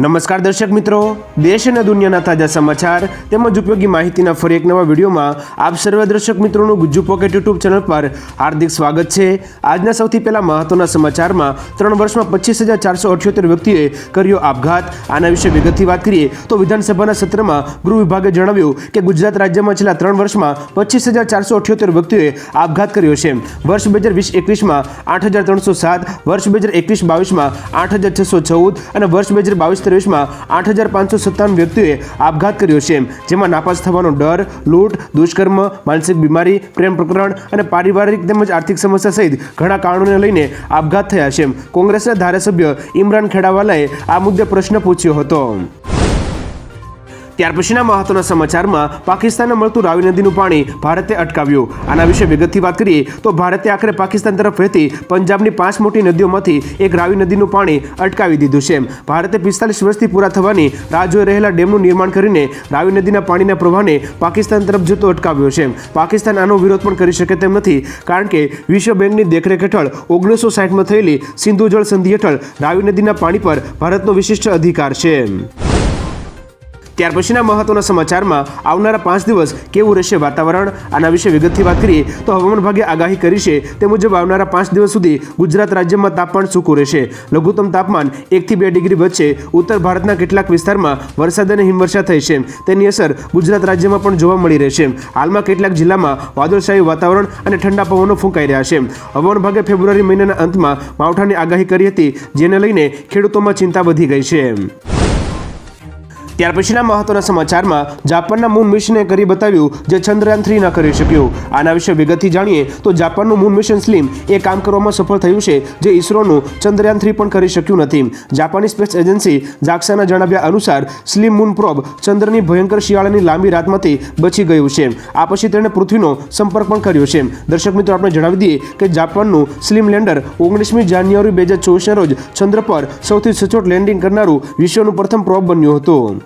નમસ્કાર દર્શક મિત્રો. દેશ અને દુનિયાના તાજા સમાચાર તેમજ ઉપયોગી માહિતીના ફરી એક નવા વિડીયોમાં આપ સર્વે દર્શક મિત્રોનું ગુજ્જુ પોકેટ યુટ્યુબ ચેનલ પર હાર્દિક સ્વાગત છે. આજના સૌથી પહેલા મહત્વના સમાચારમાં ત્રણ વર્ષમાં પચીસ હજાર ચારસો અઠ્યોતેર વ્યક્તિએ કર્યો આપઘાત. આના વિશે વિગતથી વાત કરીએ તો વિધાનસભાના સત્રમાં ગૃહ વિભાગે જણાવ્યું કે ગુજરાત રાજ્યમાં છેલ્લા ત્રણ વર્ષમાં પચીસ હજાર ચારસો અઠ્યોતેર વ્યક્તિઓએ આપઘાત કર્યો છે. વર્ષ બે હજાર વીસ એકવીસમાં આઠ હજાર ત્રણસો સાત, વર્ષ બે હજાર એકવીસ બાવીસમાં આઠ હજાર છસો ચૌદ અને વર્ષ બે હજાર બાવીસ ત્રેવીસમાં આઠ હજાર પાંચસો સત્તાવન વ્યક્તિઓએ આપઘાત કર્યો છે. જેમાં નાપાસ થવાનો ડર, લૂંટ, દુષ્કર્મ, માનસિક બીમારી, પ્રેમ પ્રકરણ અને પારિવારિક તેમજ આર્થિક સમસ્યા સહિત ઘણા કારણોને લઈને આપઘાત થયા છે. કોંગ્રેસના ધારાસભ્ય ઇમરાન ખેડાવાલાએ આ મુદ્દે પ્રશ્ન પૂછ્યો હતો. ત્યાર પછીના મહત્વના સમાચારમાં પાકિસ્તાનને મળતું રાવી નદીનું પાણી ભારતે અટકાવ્યું. આના વિશે વિગતથી વાત કરીએ તો ભારતે આખરે પાકિસ્તાન તરફ વહેતી પંજાબની પાંચ મોટી નદીઓમાંથી એક રાવી નદીનું પાણી અટકાવી દીધું છે. ભારતે પિસ્તાલીસ વર્ષથી પૂરા થવાની રાહ જોઈ રહેલા ડેમનું નિર્માણ કરીને રાવી નદીના પાણીના પ્રવાહને પાકિસ્તાન તરફ જતો અટકાવ્યો છે. પાકિસ્તાન આનો વિરોધ પણ કરી શકે તેમ નથી, કારણ કે વિશ્વ બેંકની દેખરેખ હેઠળ ઓગણીસો સાઠમાં થયેલી સિંધુ જળ સંધિ હેઠળ રાવી નદીના પાણી પર ભારતનો વિશિષ્ટ અધિકાર છે. ત્યાર પછીના મહત્વના સમાચારમાં આવનારા પાંચ દિવસ કેવું રહેશે વાતાવરણ? આના વિશે વિગતથી વાત કરીએ તો હવામાન વિભાગે આગાહી કરી છે તે મુજબ આવનારા પાંચ દિવસ સુધી ગુજરાત રાજ્યમાં તાપમાન સૂકું રહેશે. લઘુત્તમ તાપમાન એકથી બે ડિગ્રી વચ્ચે, ઉત્તર ભારતના કેટલાક વિસ્તારમાં વરસાદ અને હિમવર્ષા થઈ છે. તેની અસર ગુજરાત રાજ્યમાં પણ જોવા મળી રહેશે. હાલમાં કેટલાક જિલ્લામાં વાદળશાહી વાતાવરણ અને ઠંડા પવનો ફૂંકાઈ રહ્યા છે. હવામાન વિભાગે ફેબ્રુઆરી મહિનાના અંતમાં માવઠાની આગાહી કરી હતી, જેને લઈને ખેડૂતોમાં ચિંતા વધી ગઈ છે. ત્યાર પછીના મહત્વના સમાચારમાં જાપાનના મૂન મિશને કરી બતાવ્યું જે ચંદ્રયાન થ્રી ન કરી શક્યું. આના વિશે વિગતથી જાણીએ તો જાપાનનું મૂન મિશન સ્લીમ એ કામ કરવામાં સફળ થયું છે જે ઇસરોનું ચંદ્રયાન થ્રી પણ કરી શક્યું નથી. જાપાની સ્પેસ એજન્સી જાક્સાના જણાવ્યા અનુસાર સ્લીમ મૂન પ્રોબ ચંદ્રની ભયંકર શિયાળાની લાંબી રાતમાંથી બચી ગયું છે. આ પછી તેણે પૃથ્વીનો સંપર્ક પણ કર્યો છે. દર્શક મિત્રો, આપણે જણાવી દઈએ કે જાપાનનું સ્લીમ લેન્ડર ઓગણીસમી જાન્યુઆરી બે હજાર ચોવીસના રોજ ચંદ્ર પર સૌથી સચોટ લેન્ડિંગ કરનારું વિશ્વનું પ્રથમ પ્રોબ બન્યું હતું.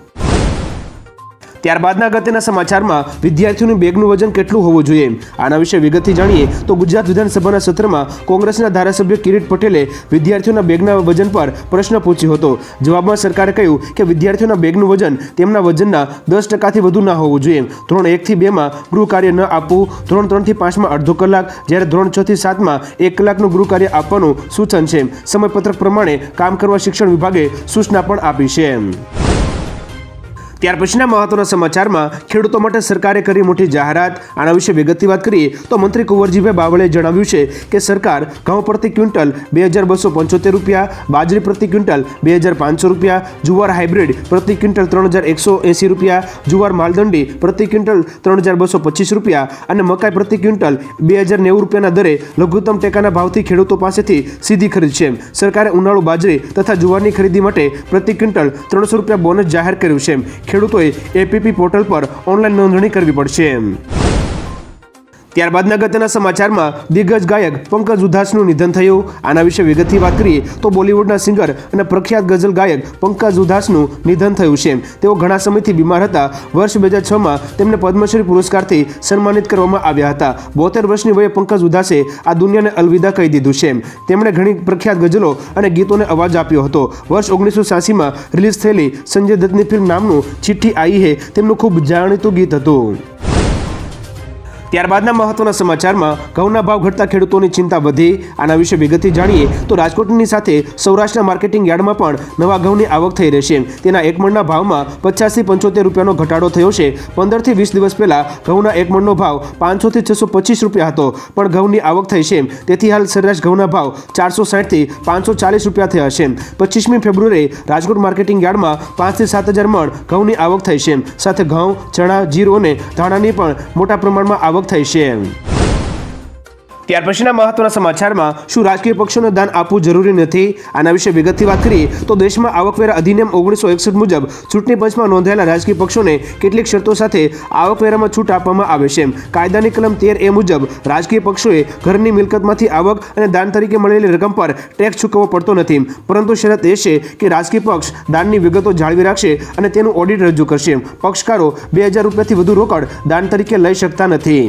ત્યારબાદના અગત્યના સમાચારમાં વિદ્યાર્થીઓનું બેગનું વજન કેટલું હોવું જોઈએ? આના વિશે વિગતથી જાણીએ તો ગુજરાત વિધાનસભાના સત્રમાં કોંગ્રેસના ધારાસભ્ય કિરીટ પટેલે વિદ્યાર્થીઓના બેગના વજન પર પ્રશ્ન પૂછ્યો હતો. જવાબમાં સરકારે કહ્યું કે વિદ્યાર્થીઓના બેગનું વજન તેમના વજનના દસ ટકાથી વધુ ના હોવું જોઈએ. ધોરણ એકથી બેમાં ગૃહ કાર્ય ન આપવું. ધોરણ ત્રણથી પાંચમાં અડધો કલાક. જ્યારે ધોરણ છથી સાતમાં એક કલાકનું ગૃહ કાર્ય આપવાનું સૂચન છે. સમયપત્રક પ્રમાણે કામ કરવા શિક્ષણ વિભાગે સૂચના પણ આપી છે. ત્યાર પછીના મહત્વના સમાચારમાં ખેડૂતો માટે સરકારે કરી મોટી જાહેરાત. આના વિશે વિગતથી વાત કરીએ તો મંત્રી કુંવરજીભાઈ બાવળે જણાવ્યું છે કે સરકાર ઘઉં પ્રતિ ક્વિન્ટલ બે હજાર બસો પંચોતેર રૂપિયા, બાજરી પ્રતિ ક્વિન્ટલ બે હજાર પાંચસો રૂપિયા, જુવાર હાઇબ્રિડ પ્રતિ ક્વિન્ટલ ત્રણ હજાર એકસો એંસી રૂપિયા, જુવાર માલદંડી પ્રતિ ક્વિન્ટલ ત્રણ હજાર બસો પચીસ રૂપિયા અને મકાઈ પ્રતિ ક્વિન્ટલ બે હજાર નેવું રૂપિયાના દરે લઘુત્તમ ટેકાના ભાવથી ખેડૂતો પાસેથી સીધી ખરીદશે સરકારે ઉનાળુ બાજરી તથા જુવારની ખરીદી માટે પ્રતિ ક્વિન્ટલ ત્રણસો રૂપિયા બોનસ જાહેર કર્યું છે. ખેડૂતોએ એપીપી પોર્ટલ પર ઓનલાઈન નોંધણી કરવી પડશે. ત્યારબાદના અગત્યના સમાચારમાં દિગ્ગજ ગાયક પંકજ ઉધાસનું નિધન થયું. આના વિશે વિગતથી વાત કરીએ તો બોલિવૂડના સિંગર અને પ્રખ્યાત ગઝલ ગાયક પંકજ ઉધાસનું નિધન થયું છે. તેઓ ઘણા સમયથી બીમાર હતા. વર્ષ બે હજાર છમાં તેમને પદ્મશ્રી પુરસ્કારથી સન્માનિત કરવામાં આવ્યા હતા. બોતેર વર્ષની વયે પંકજ ઉધાસે આ દુનિયાને અલવિદા કહી દીધું છે. તેમણે ઘણી પ્રખ્યાત ગઝલો અને ગીતોને અવાજ આપ્યો હતો. વર્ષ ઓગણીસો સાસીમાં રિલીઝ થયેલી સંજય દત્તની ફિલ્મ નામનું ચિઠ્ઠી આઈ હે. તેમનું ખૂબ જાણીતું ગીત હતું. ત્યારબાદના મહત્વના સમાચારમાં ઘઉંના ભાવ ઘટતા ખેડૂતોની ચિંતા વધી. આના વિશે વિગતથી જાણીએ તો રાજકોટની સાથે સૌરાષ્ટ્રના માર્કેટિંગ યાર્ડમાં પણ નવા ઘઉંની આવક થઈ રહેશે તેના એક મણના ભાવમાં પચાસથી પંચોતેર રૂપિયાનો ઘટાડો થયો છે. પંદરથી વીસ દિવસ પહેલાં ઘઉંના એક મણનો ભાવ પાંચસોથી છસો પચીસ રૂપિયા હતો, પણ ઘઉંની આવક થઈ છે. તેથી હાલ સરેરાશ ઘઉંના ભાવ ચારસો સાઠથી પાંચસો ચાલીસ રૂપિયા થયા છે. પચીસમી ફેબ્રુઆરી રાજકોટ માર્કેટિંગ યાર્ડમાં પાંચથી સાત હજાર મણ ઘઉંની આવક થઈ છે. સાથે ઘઉં, ચણા, જીરું અને ધાણાની પણ મોટા પ્રમાણમાં આવક થઈ છે ત્યાર પછીના મહત્વના સમાચારમાં શું રાજકીય પક્ષોને દાન આપવું જરૂરી નથી? આના વિશે વિગતથી વાત કરીએ તો દેશમાં આવકવેરા અધિનિયમ ઓગણીસો એકસઠ મુજબ ચૂંટણી પંચમાં નોંધાયેલા રાજકીય પક્ષોને કેટલીક શરતો સાથે આવકવેરામાં છૂટ આપવામાં આવે છે. કાયદાની કલમ તેર એ મુજબ રાજકીય પક્ષોએ ઘરની મિલકતમાંથી આવક અને દાન તરીકે મળેલી રકમ પર ટેક્સ ચૂકવવો પડતો નથી. પરંતુ શરત એ છે કે રાજકીય પક્ષ દાનની વિગતો જાળવી રાખશે અને તેનું ઓડિટ રજૂ કરશે. પક્ષકારો બે હજાર રૂપિયાથી વધુ રોકડ દાન તરીકે લઈ શકતા નથી.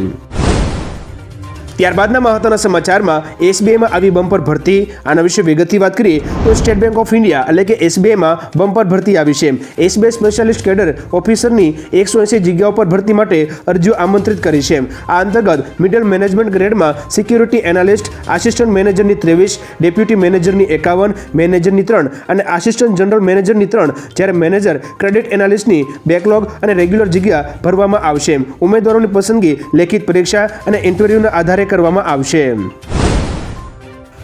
ત્યારબાદના મહત્વના સમાચારમાં એસબીઆઈમાં આવી બમ્પર ભરતી. આના વિશે વિગતથી વાત કરીએ તો સ્ટેટ બેંક ઓફ ઇન્ડિયા એટલે કે એસબીઆઈમાં બમ્પર ભરતી આવી છે. એસબીઆઈ સ્પેશિયાલિસ્ટ કેડર ઓફિસરની એકસો એંસી જગ્યાઓ પર ભરતી માટે અરજીઓ આમંત્રિત કરી છે. આ અંતર્ગત મિડલ મેનેજમેન્ટ ગ્રેડમાં સિક્યુરિટી એનાલિસ્ટ, આસિસ્ટન્ટ મેનેજરની ત્રેવીસ, ડેપ્યુટી મેનેજરની એકાવન, મેનેજરની ત્રણ અને આસિસ્ટન્ટ જનરલ મેનેજરની ત્રણ જ્યારે મેનેજર, ક્રેડિટ એનાલિસ્ટની બેકલોગ અને રેગ્યુલર જગ્યા ભરવામાં આવશે. ઉમેદવારોની પસંદગી, લેખિત પરીક્ષા અને ઇન્ટરવ્યૂના આધારે કરવામાં આવશે.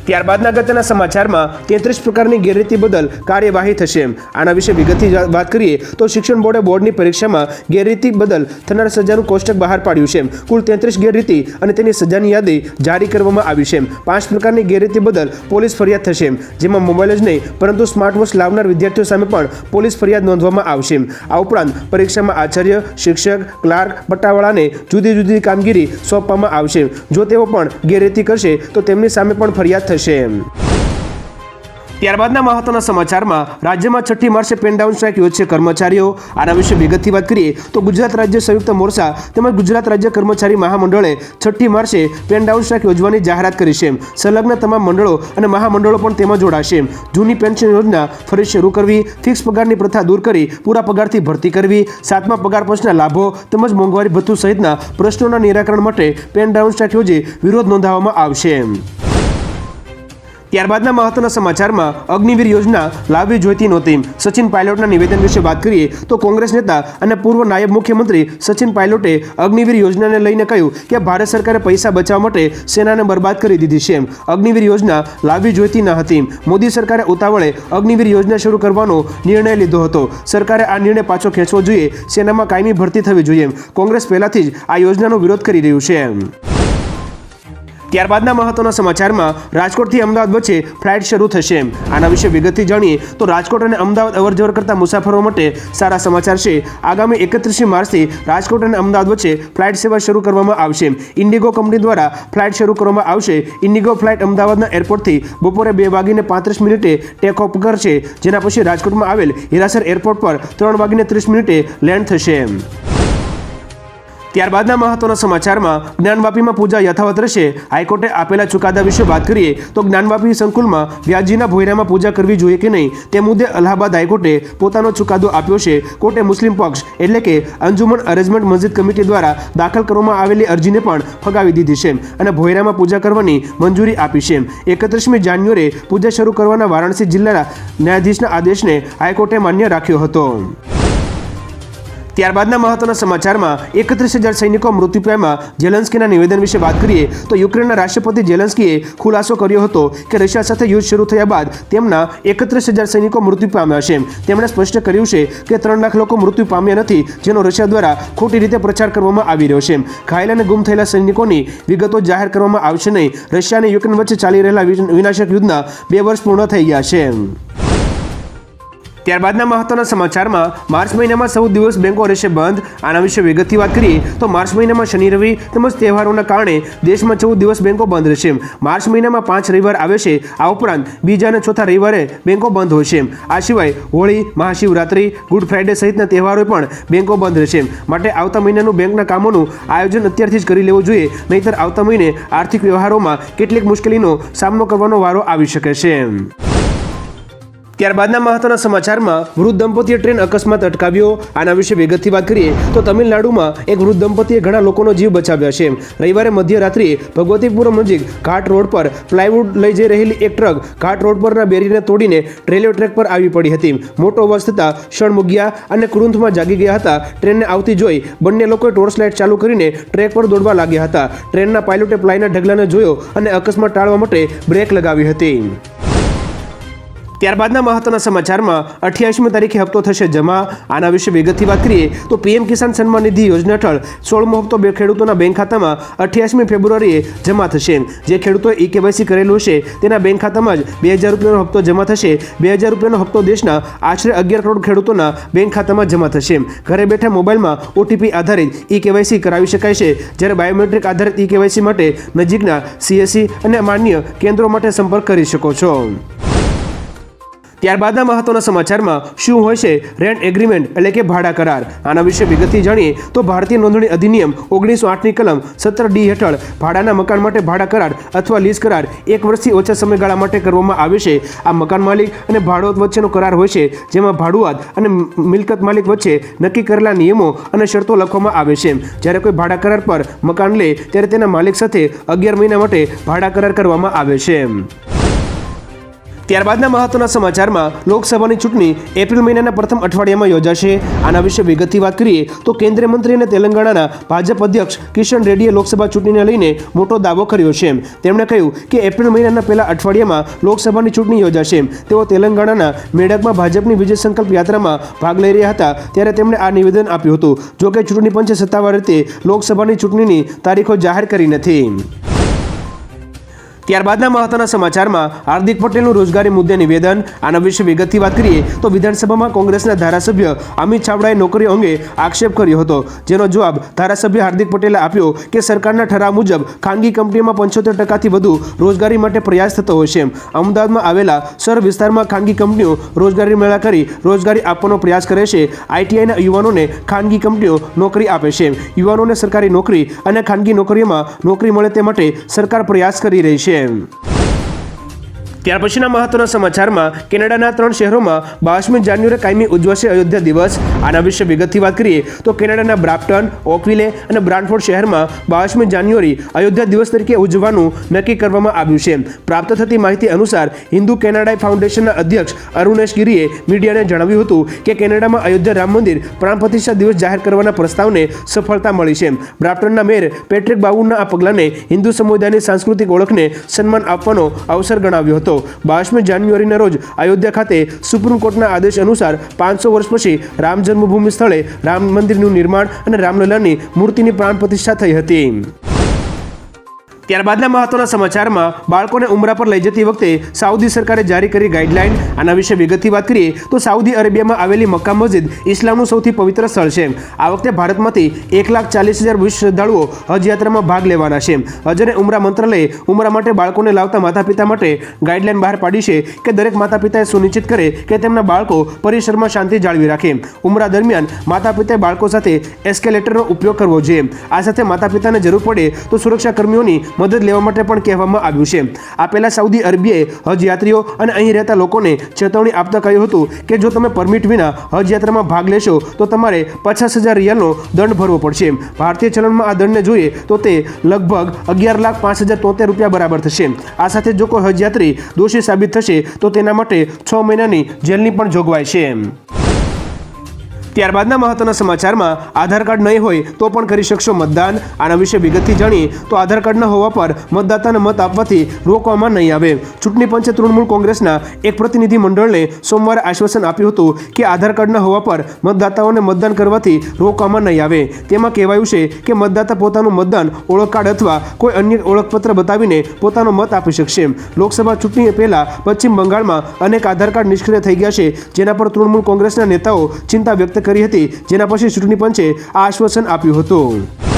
ત્યારબાદના અગત્યના સમાચારમાં તેત્રીસ પ્રકારની ગેરરીતિ બદલ કાર્યવાહી થશે. આના વિશે વિગતથી વાત કરીએ તો શિક્ષણ બોર્ડે બોર્ડની પરીક્ષામાં ગેરરીતિ બદલ થનાર સજાનું કોષ્ટક બહાર પાડ્યું છે. કુલ તેત્રીસ ગેરરીતિ અને તેની સજાની યાદી જારી કરવામાં આવી છે. પાંચ પ્રકારની ગેરરીતિ બદલ પોલીસ ફરિયાદ થશે. જેમાં મોબાઈલ જ નહીં, પરંતુ સ્માર્ટ વોચ લાવનાર વિદ્યાર્થીઓ સામે પણ પોલીસ ફરિયાદ નોંધવામાં આવશે. આ ઉપરાંત પરીક્ષામાં આચાર્ય, શિક્ષક, ક્લાર્ક પટ્ટાવાળાને જુદી જુદી કામગીરી સોંપવામાં આવશે. જો તેઓ પણ ગેરરીતિ કરશે, તો તેમની સામે પણ ફરિયાદ થશે ત્યારબાદના મહત્વના સમાચારમાં રાજ્યમાં છઠ્ઠી માર્ચે પેનડાઉન સ્ટ્રાઇક યોજશે કર્મચારીઓ. આના વિશે વિગતથી વાત કરીએ તો ગુજરાત રાજ્ય સંયુક્ત મોરચા તેમજ ગુજરાત રાજ્ય કર્મચારી મહામંડળે છઠ્ઠી માર્ચે પેનડાઉન સ્ટ્રાઇક યોજવાની જાહેરાત કરી છે સંલગ્ન તમામ મંડળો અને મહામંડળો પણ તેમાં જોડાશે જૂની પેન્શન યોજના ફરી શરૂ કરવી ફિક્સ પગારની પ્રથા દૂર કરી, પૂરા પગારથી ભરતી કરવી, સાતમા પગાર પંચના લાભો તેમજ મોંઘવારી ભથ્થું સહિતના પ્રશ્નોના નિરાકરણ માટે પેનડાઉન સ્ટ્રાઇક યોજી વિરોધ નોંધાવવામાં આવશે ત્યારબાદના મહત્વના સમાચારમાં અગ્નિવીર યોજના લાવવી જોઈતી નહોતી. સચિન પાયલોટના નિવેદન વિશે વાત કરીએ તો કોંગ્રેસ નેતા અને પૂર્વ નાયબ મુખ્યમંત્રી સચિન પાયલોટે અગ્નિવીર યોજનાને લઈને કહ્યું કે ભારત સરકારે પૈસા બચાવવા માટે સેનાને બરબાદ કરી દીધી છે અગ્નિવીર યોજના લાવવી જોઈતી ન હતી. મોદી સરકારે ઉતાવળે અગ્નિવીર યોજના શરૂ કરવાનો નિર્ણય લીધો હતો. સરકારે આ નિર્ણય પાછો ખેંચવો જોઈએ. સેનામાં કાયમી ભરતી થવી જોઈએ કોંગ્રેસ પહેલાથી જ આ યોજનાનો વિરોધ કરી રહ્યું છે ત્યારબાદના મહત્વના સમાચારમાં રાજકોટથી અમદાવાદ વચ્ચે ફ્લાઇટ શરૂ થશે. આના વિશે વિગતથી જાણીએ તો રાજકોટ અને અમદાવાદ અવરજવર કરતા મુસાફરો માટે સારા સમાચાર છે. આગામી એકત્રીસમી માર્ચથી રાજકોટ અને અમદાવાદ વચ્ચે ફ્લાઇટ સેવા શરૂ કરવામાં આવશે. ઇન્ડિગો કંપની દ્વારા ફ્લાઇટ શરૂ કરવામાં આવશે. ઇન્ડિગો ફ્લાઇટ અમદાવાદના એરપોર્ટથી બપોરે બે વાગીને પાંત્રીસ મિનિટે ટેક ઓફ કરશે. જેના પછી રાજકોટમાં આવેલ હિરાસર એરપોર્ટ પર ત્રણ વાગીને ત્રીસ મિનિટે લેન્ડ થશે. ત્યારબાદના મહત્વના સમાચારમાં જ્ઞાનવાપીમાં પૂજા યથાવત રહેશે. હાઈકોર્ટે આપેલા ચુકાદા વિશે વાત કરીએ તો જ્ઞાનવાપી સંકુલમાં વ્યાજીના ભોયરામાં પૂજા કરવી જોઈએ કે નહીં તે મુદ્દે અલ્હાબાદ હાઈકોર્ટે પોતાનો ચુકાદો આપ્યો છે. કોર્ટે મુસ્લિમ પક્ષ એટલે કે અંજુમન અરેન્જમેન્ટ મસ્જિદ કમિટી દ્વારા દાખલ કરવામાં આવેલી અરજીને પણ ફગાવી દીધી છે અને ભોયરામાં પૂજા કરવાની મંજૂરી આપી છે. એકત્રીસમી જાન્યુઆરીએ પૂજા શરૂ કરવાના વારાણસી જિલ્લાના ન્યાયાધીશના આદેશને હાઈકોર્ટે માન્ય રાખ્યો હતો. ત્યારબાદના મહત્વના સમાચારમાં એકત્રીસ હજાર સૈનિકો મૃત્યુ પામ્યા. જેલન્સ્કીના નિવેદન વિશે વાત કરીએ તો યુક્રેનના રાષ્ટ્રપતિ ઝેલન્સ્કીએ ખુલાસો કર્યો હતો કે રશિયા સાથે યુદ્ધ શરૂ થયા બાદ તેમના એકત્રીસ હજાર સૈનિકો મૃત્યુ પામ્યા છે. તેમણે સ્પષ્ટ કર્યું છે કે ત્રણ લાખ લોકો મૃત્યુ પામ્યા નથી, જેનો રશિયા દ્વારા ખોટી રીતે પ્રચાર કરવામાં આવી રહ્યો છે. ઘાયલ અને ગુમ થયેલા સૈનિકોની વિગતો જાહેર કરવામાં આવશે નહીં. રશિયા અને યુક્રેન વચ્ચે ચાલી રહેલા વિનાશક યુદ્ધના બે વર્ષ પૂર્ણ થઈ ગયા છે. ત્યારબાદના મહત્વના સમાચારમાં, માર્ચ મહિનામાં સૌ દિવસ બેંકો રહેશે બંધ. આના વિશે વિગતથી વાત કરીએ, તો માર્ચ મહિનામાં શનિ, રવિ તેમજ તહેવારોના કારણે દેશમાં ચૌદ દિવસ બેંકો બંધ રહેશે. માર્ચ મહિનામાં પાંચ રવિવાર આવે છે, આ ઉપરાંત બીજા અને ચોથા રવિવારે બેંકો બંધ હોય છે. આ સિવાય હોળી, મહાશિવરાત્રિ, ગુડ ફ્રાઇડે સહિતના તહેવારો પણ બેંકો બંધ રહેશે. માટે આવતા મહિનાનું બેંકના કામોનું આયોજન અત્યારથી જ કરી લેવું જોઈએ, નહીતર આવતા મહિને આર્થિક વ્યવહારોમાં કેટલીક મુશ્કેલીનો સામનો કરવાનો વારો આવી શકે છે. ત્યારબાદના મહત્વના સમાચારમાં વૃદ્ધ દંપતીએ ટ્રેન અકસ્માત અટકાવ્યો. આના વિશે વિગતથી વાત કરીએ તો તમિલનાડુમાં એક વૃદ્ધ દંપતીએ ઘણા લોકોનો જીવ બચાવ્યા છે. રવિવારે મધ્યરાત્રિએ ભગવતીપુરમ નજીક ઘાટ રોડ પર પ્લાયવુડ લઈ જઈ રહેલી એક ટ્રક ઘાટ રોડ પરના બેરીને તોડીને રેલવે ટ્રેક પર આવી પડી હતી. મોટો અવાજ થતાં ક્ષણમુગ્યા અને કુરુંથમાં જાગી ગયા હતા. ટ્રેનને આવતી જોઈ બંને લોકોએ ટોર્ચ લાઇટ ચાલુ કરીને ટ્રેક પર દોડવા લાગ્યા હતા. ટ્રેનના પાયલોટે પ્લાયના ઢગલાને જોયો અને અકસ્માત ટાળવા માટે બ્રેક લગાવી હતી. ત્યારબાદના મહત્વના સમાચારમાં અઠ્યાસીમી તારીખે હપ્તો થશે જમા. આના વિશે વિગતથી વાત કરીએ તો પીએમ કિસાન સન્માન નિધિ યોજના હેઠળ સોળમો હપ્તો બે ખેડૂતોના બેંક ખાતામાં અઠ્યાસમી ફેબ્રુઆરીએ જમા થશે. જે ખેડૂતોએ ઈ કેવાયસી કરેલું હશે તેના બેંક ખાતામાં જ બે હજાર રૂપિયાનો હપ્તો જમા થશે. બે હજાર રૂપિયાનો હપ્તો દેશના આશરે અગિયાર કરોડ ખેડૂતોના બેંક ખાતામાં જમા થશે. ઘરે બેઠા મોબાઈલમાં ઓટીપી આધારિત ઈ કેવાયસી કરાવી શકાય છે. જ્યારે બાયોમેટ્રિક આધારિત ઈ કેવાયસી માટે નજીકના સીએસસી અને માન્ય કેન્દ્રો માટે સંપર્ક કરી શકો છો. ત્યારબાદના મહત્વના સમાચારમાં શું હોય છે રેન્ટ એગ્રીમેન્ટ એટલે કે ભાડા કરાર? આના વિશે વિગતથી જાણીએ તો ભારતીય નોંધણી અધિનિયમ ઓગણીસો આઠની કલમ સત્તર ડી હેઠળ ભાડાના મકાન માટે ભાડા કરાર અથવા લીઝ કરાર એક વર્ષથી ઓછા સમયગાળા માટે કરવામાં આવે છે. આ મકાન માલિક અને ભાડુઆત વચ્ચેનો કરાર હોય છે, જેમાં ભાડુઆત અને મિલકત માલિક વચ્ચે નક્કી કરેલા નિયમો અને શરતો લખવામાં આવે છે. જ્યારે કોઈ ભાડા કરાર પર મકાન લે, ત્યારે તેના માલિક સાથે અગિયાર મહિના માટે ભાડા કરાર કરવામાં આવે છે. ત્યારબાદના મહત્વના સમાચારમાં લોકસભાની ચૂંટણી એપ્રિલ મહિનાના પ્રથમ અઠવાડિયામાં યોજાશે. આના વિશે વિગતથી વાત કરીએ તો કેન્દ્રીય મંત્રી અને તેલંગાણાના ભાજપ અધ્યક્ષ કિશન રેડ્ડીએ લોકસભા ચૂંટણીને લઈને મોટો દાવો કર્યો છે. તેમણે કહ્યું કે એપ્રિલ મહિનાના પહેલા અઠવાડિયામાં લોકસભાની ચૂંટણી યોજાશે. તેઓ તેલંગાણાના મેડકમાં ભાજપની વિજય સંકલ્પ યાત્રામાં ભાગ લઈ રહ્યા હતા. ત્યારે તેમણે આ નિવેદન આપ્યું હતું. જોકે ચૂંટણી પંચે સત્તાવાર રીતે લોકસભાની ચૂંટણીની તારીખો જાહેર કરી નથી. ત્યારબાદના મહત્વના સમાચારમાં હાર્દિક પટેલનું રોજગારી મુદ્દે નિવેદન. આના વિશે વિગતથી વાત કરીએ તો વિધાનસભામાં કોંગ્રેસના ધારાસભ્ય અમિત ચાવડાએ નોકરીઓ અંગે આક્ષેપ કર્યો હતો. જેનો જવાબ ધારાસભ્ય હાર્દિક પટેલે આપ્યો કે સરકારના ઠરાવ મુજબ ખાનગી કંપનીઓમાં પંચોતેર ટકાથી વધુ રોજગારી માટે પ્રયાસ થતો હોય છે. અમદાવાદમાં આવેલા સર વિસ્તારમાં ખાનગી કંપનીઓ રોજગારી મેળા કરી રોજગારી આપવાનો પ્રયાસ કરે છે. આઈટીઆઈના યુવાનોને ખાનગી કંપનીઓ નોકરી આપે છે. યુવાનોને સરકારી નોકરી અને ખાનગી નોકરીઓમાં નોકરી મળે તે માટે સરકાર પ્રયાસ કરી રહી છે. Paciem. ત્યાર પછીના મહત્વના સમાચારમાં કેનેડાના ત્રણ શહેરોમાં બાવીસમી જાન્યુઆરી કાયમી ઉજવાશે અયોધ્યા દિવસ. આના વિશે વિગતથી વાત કરીએ તો કેનેડાના બ્રાપ્ટન ઓકવિલે અને બ્રાન્ડફોર્ડ શહેરમાં બાવીસમી જાન્યુઆરી અયોધ્યા દિવસ તરીકે ઉજવવાનું નક્કી કરવામાં આવ્યું છે. પ્રાપ્ત થતી માહિતી અનુસાર હિન્દુ કેનેડાઈ ફાઉન્ડેશનના અધ્યક્ષ અરુણેશ ગિરીએ મીડિયાને જણાવ્યું હતું કે કેનેડામાં અયોધ્યા રામ મંદિર પ્રાણ પ્રતિષ્ઠા દિવસ જાહેર કરવાના પ્રસ્તાવને સફળતા મળી છે. બ્રાપ્ટનના મેયર પેટ્રિક બાવુના આ પગલાંને હિન્દુ સમુદાયની સાંસ્કૃતિક ઓળખને સન્માન આપવાનો અવસર ગણાવ્યો હતો. બાવીસમી જાન્યુઆરીના રોજ અયોધ્યા ખાતે સુપ્રીમ કોર્ટના આદેશ અનુસાર પાંચસો વર્ષ પછી રામ જન્મભૂમિ સ્થળે રામ મંદિરનું નિર્માણ અને રામલલાની મૂર્તિની પ્રાણ પ્રતિષ્ઠા થઈ હતી. ત્યારબાદના મહત્વના સમાચારમાં બાળકોને ઉમરા પર લઈ જતી વખતે સાઉદી સરકારે જારી કરી ગાઈડલાઇન આના વિશે વિગતથી વાત કરીએ તો સાઉદી અરેબિયામાં આવેલી મક્કા મસ્જિદ ઇસ્લામનું સૌથી પવિત્ર સ્થળ છે. આ વખતે ભારતમાંથી એક લાખ ચાલીસ હજાર વીસ શ્રદ્ધાળુઓ હજ યાત્રામાં ભાગ લેવાના છે. હજ અને ઉમરા મંત્રાલયે ઉમરા માટે બાળકોને લાવતા માતા પિતા માટે ગાઈડલાઇન બહાર પાડી છે કે દરેક માતા પિતાએ સુનિશ્ચિત કરે કે તેમના બાળકો પરિસરમાં શાંતિ જાળવી રાખે. ઉમરા દરમિયાન માતા પિતાએ બાળકો સાથે એસ્કેલેટરનો ઉપયોગ કરવો જોઈએ. આ સાથે માતા પિતાને જરૂર પડે તો સુરક્ષા કર્મીઓની મદદ લેવા માટે પણ કહેવામાં આવ્યું છે. આ પહેલાં સાઉદી અરબીએ હજયાત્રીઓ અને અહીં રહેતા લોકોને ચેતવણી આપતા કહ્યું હતું કે જો તમે પરમિટ વિના હજ યાત્રામાં ભાગ લેશો, તો તમારે પચાસ હજાર રિયાલનો દંડ ભરવો પડશે. ભારતીય ચલણમાં આ દંડને જોઈએ, તો તે લગભગ અગિયાર લાખ પાંચ હજાર તોતેર રૂપિયા બરાબર થશે. આ સાથે જો કોઈ હજયાત્રી દોષી સાબિત થશે, તો તેના માટે છ મહિનાની જેલની પણ જોગવાઈ છે. ત્યારબાદના મહત્વના સમાચારમાં આધાર કાર્ડ નહીં હોય તો પણ કરી શકશો મતદાન. આના વિશે વિગતથી જાણીએ તો આધાર કાર્ડ ન હોવા પર મતદાતાને મત આપવાથી રોકવામાં નહીં આવે. ચૂંટણી પંચે તૃણમૂલ કોંગ્રેસના એક પ્રતિનિધિ મંડળને સોમવારે આશ્વાસન આપ્યું હતું કે આધાર કાર્ડ ન હોવા પર મતદાતાઓને મતદાન કરવાથી રોકવામાં નહીં આવે. તેમાં કહેવાયું છે કે મતદાતા પોતાનું મતદાન, ઓળખ કાર્ડ અથવા કોઈ અન્ય ઓળખપત્ર બતાવીને પોતાનો મત આપી શકશે. લોકસભા ચૂંટણી પહેલા પશ્ચિમ બંગાળમાં અનેક આધાર કાર્ડ નિષ્ક્રિય થઈ ગયા છે, જેના પર તૃણમૂલ કોંગ્રેસના નેતાઓ ચિંતા વ્યક્ત કરી હતી જેના પછી ચૂંટણી પંચે આશ્વાસન આપ્યું હતું.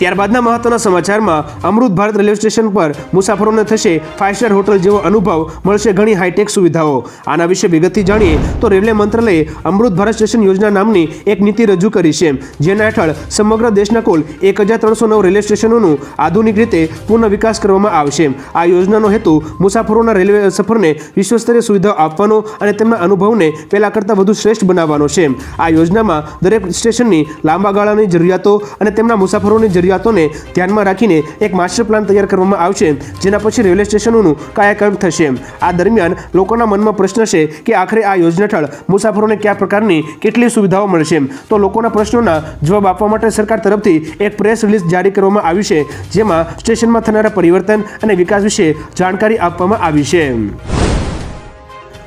ત્યારબાદના મહત્વના સમાચારમાં અમૃત ભારત રેલવે સ્ટેશન પર મુસાફરોને થશે ફાઇવ સ્ટાર હોટલ જેવો અનુભવ મળશે ઘણી હાઈટેક સુવિધાઓ. આના વિશે વિગતથી જાણીએ તો રેલવે મંત્રાલયે અમૃત ભારત સ્ટેશન યોજના નામની એક નીતિ રજૂ કરી છે, જેના હેઠળ સમગ્ર દેશના કુલ એક હજાર ત્રણસો નવ રેલવે સ્ટેશનોનું આધુનિક રીતે પુનઃ વિકાસ કરવામાં આવશે. આ યોજનાનો હેતુ મુસાફરોના રેલવે સફરને વિશ્વસ્તરીય સુવિધાઓ આપવાનો અને તેમના અનુભવને પહેલાં કરતાં વધુ શ્રેષ્ઠ બનાવવાનો છે. આ યોજનામાં દરેક સ્ટેશનની લાંબા ગાળાની જરૂરિયાતો અને તેમના મુસાફરોની જરૂરિયાતોને ધ્યાનમાં રાખીને એક માસ્ટર પ્લાન તૈયાર કરવામાં આવશે, જેના પછી રેલવે સ્ટેશનોનું કાયાકલ્પ થશે. આ દરમિયાન લોકોના મનમાં પ્રશ્ન છે કે આખરે આ યોજના હેઠળ મુસાફરોને કયા પ્રકારની કેટલી સુવિધાઓ મળશે? તો લોકોના પ્રશ્નોના જવાબ આપવા માટે સરકાર તરફથી એક પ્રેસ રિલીઝ જારી કરવામાં આવી છે, જેમાં સ્ટેશનમાં થનારા પરિવર્તન અને વિકાસ વિશે જાણકારી આપવામાં આવી છે.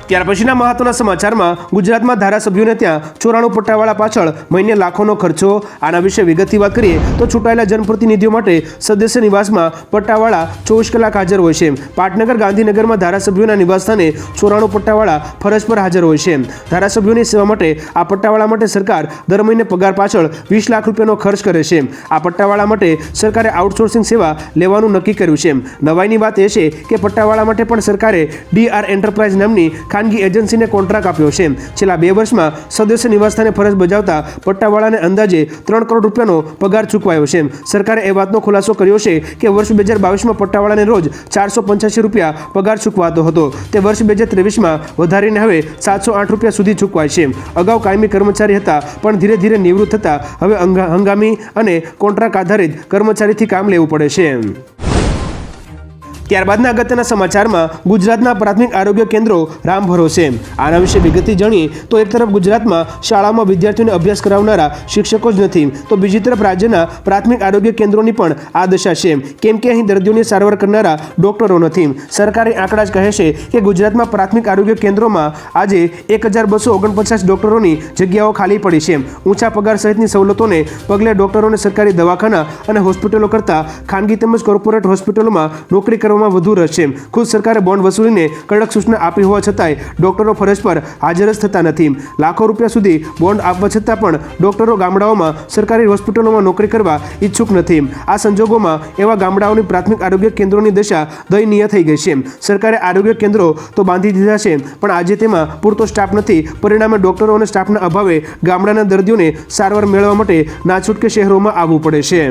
ત્યાર પછીના મહત્વના સમાચારમાં ગુજરાતમાં ધારાસભ્યોને ત્યાં ચોરાણું પટ્ટાવાળા પાછળ મહિને લાખોનો ખર્ચો. આના વિશે વિગતથી વાત કરીએ તો ચૂંટાયેલા જનપ્રતિનિધિઓ માટે સદસ્ય નિવાસમાં પટ્ટાવાળા ચોવીસ કલાક હાજર હોય છે. પાટનગર ગાંધીનગરમાં ધારાસભ્યોના નિવાસસ્થાને ચોરાણું પટ્ટાવાળા ફરજ પર હાજર હોય છે. ધારાસભ્યોની સેવા માટે આ પટ્ટાવાળા માટે સરકાર દર મહિને પગાર પાછળ વીસ લાખ રૂપિયાનો ખર્ચ કરે છે. આ પટ્ટાવાળા માટે સરકારે આઉટસોર્સિંગ સેવા લેવાનું નક્કી કર્યું છે. નવાઈની વાત એ છે કે પટ્ટાવાળા માટે પણ સરકારે ડીઆર એન્ટરપ્રાઇઝ નામની ખાનગી એજન્સીને કોન્ટ્રાક્ટ આપ્યો છે. છેલ્લા બે વર્ષમાં સદસ્ય નિવાસસ્થાને ફરજ બજાવતા પટ્ટાવાળાને અંદાજે ત્રણ કરોડ રૂપિયાનો પગાર ચૂકવાયો છે. સરકારે એ વાતનો ખુલાસો કર્યો છે કે વર્ષ બે હજાર બાવીસમાં પટ્ટાવાળાને રોજ ચારસો પંચ્યાસી રૂપિયા પગાર ચૂકવાતો હતો. તે વર્ષ બે હજાર ત્રેવીસમાં વધારીને હવે સાતસો આઠ રૂપિયા સુધી ચૂકવાય છે. અગાઉ કાયમી કર્મચારી હતા, પણ ધીરે ધીરે નિવૃત્ત થતા હવે હંગામી અને કોન્ટ્રાક્ટ આધારિત કર્મચારીથી કામ લેવું પડે છે. ત્યારબાદના અગત્યના સમાચારમાં ગુજરાતના પ્રાથમિક આરોગ્ય કેન્દ્રો રામ ભરોસે. આના વિશે વિગતથી જાણીએ તો એક તરફ ગુજરાતમાં શાળામાં વિદ્યાર્થીઓને અભ્યાસ કરાવનારા શિક્ષકો જ નથી, તો બીજી તરફ રાજ્યના પ્રાથમિક આરોગ્ય કેન્દ્રોની પણ આ દશા છે. કેમ કે અહીં દર્દીઓની સારવાર કરનારા ડોક્ટરો નથી. સરકારી આંકડા જ કહે છે કે ગુજરાતમાં પ્રાથમિક આરોગ્ય કેન્દ્રોમાં આજે એક હજાર બસો ઓગણપચાસ ડોક્ટરોની જગ્યાઓ ખાલી પડી છે. ઊંચા પગાર સહિતની સવલતોને પગલે ડોક્ટરોને સરકારી દવાખાના અને હોસ્પિટલો કરતાં ખાનગી તેમજ કોર્પોરેટ હોસ્પિટલોમાં નોકરી કરવામાં વધુ રસ છે. ખુદ સરકારે બોન્ડ વસૂલીને કડક સૂચના આપી હોવા છતાંય ડોક્ટરો ફરજ પર હાજર જ થતા નથી. લાખો રૂપિયા સુધી બોન્ડ આપવા છતાં પણ ડોક્ટરો ગામડાઓમાં સરકારી હોસ્પિટલોમાં નોકરી કરવા ઈચ્છુક નથી. આ સંજોગોમાં એવા ગામડાઓની પ્રાથમિક આરોગ્ય કેન્દ્રોની દશા દયનીય થઈ ગઈ છે. સરકારે આરોગ્ય કેન્દ્રો તો બાંધી દીધા છે, પણ આજે તેમાં પૂરતો સ્ટાફ નથી. પરિણામે ડોક્ટરો અને સ્ટાફના અભાવે ગામડાના દર્દીઓને સારવાર મેળવવા માટે નાછૂટકે શહેરોમાં આવવું પડે છે.